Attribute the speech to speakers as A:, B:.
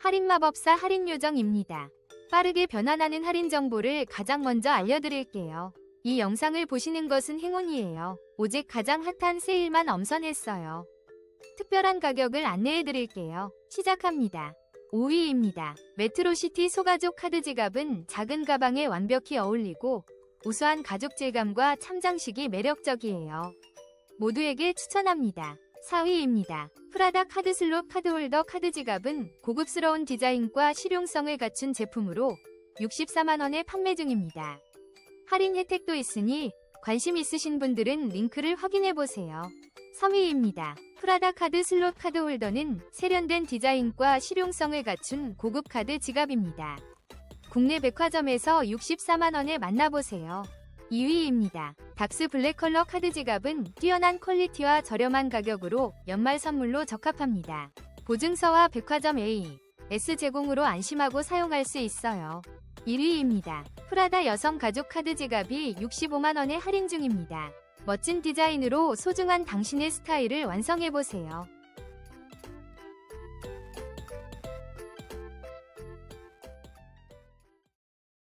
A: 할인 마법사 할인 요정입니다. 빠르게 변환하는 할인 정보를 가장 먼저 알려드릴게요. 이 영상을 보시는 것은 행운이에요. 오직 가장 핫한 세일만 엄선했어요. 특별한 가격을 안내해드릴게요. 시작합니다. 5위입니다. 메트로시티 소가족 카드 지갑은 작은 가방에 완벽히 어울리고 우수한 가죽 질감과 참장식이 매력적이에요. 모두에게 추천합니다. 4위입니다. 프라다 카드 슬롯 카드홀더 카드 지갑은 고급스러운 디자인과 실용성을 갖춘 제품으로 64만원에 판매 중입니다. 할인 혜택도 있으니 관심 있으신 분들은 링크를 확인해보세요. 3위입니다. 프라다 카드 슬롯 카드 홀더는 세련된 디자인과 실용성을 갖춘 고급 카드 지갑입니다. 국내 백화점에서 64만원에 만나보세요. 2위입니다. 닥스 블랙 컬러 카드 지갑은 뛰어난 퀄리티와 저렴한 가격으로 연말 선물로 적합합니다. 보증서와 백화점 A, S 제공으로 안심하고 사용할 수 있어요. 1위입니다. 프라다 여성 가죽 카드 지갑이 65만원에 할인 중입니다. 멋진 디자인으로 소중한 당신의 스타일을 완성해보세요.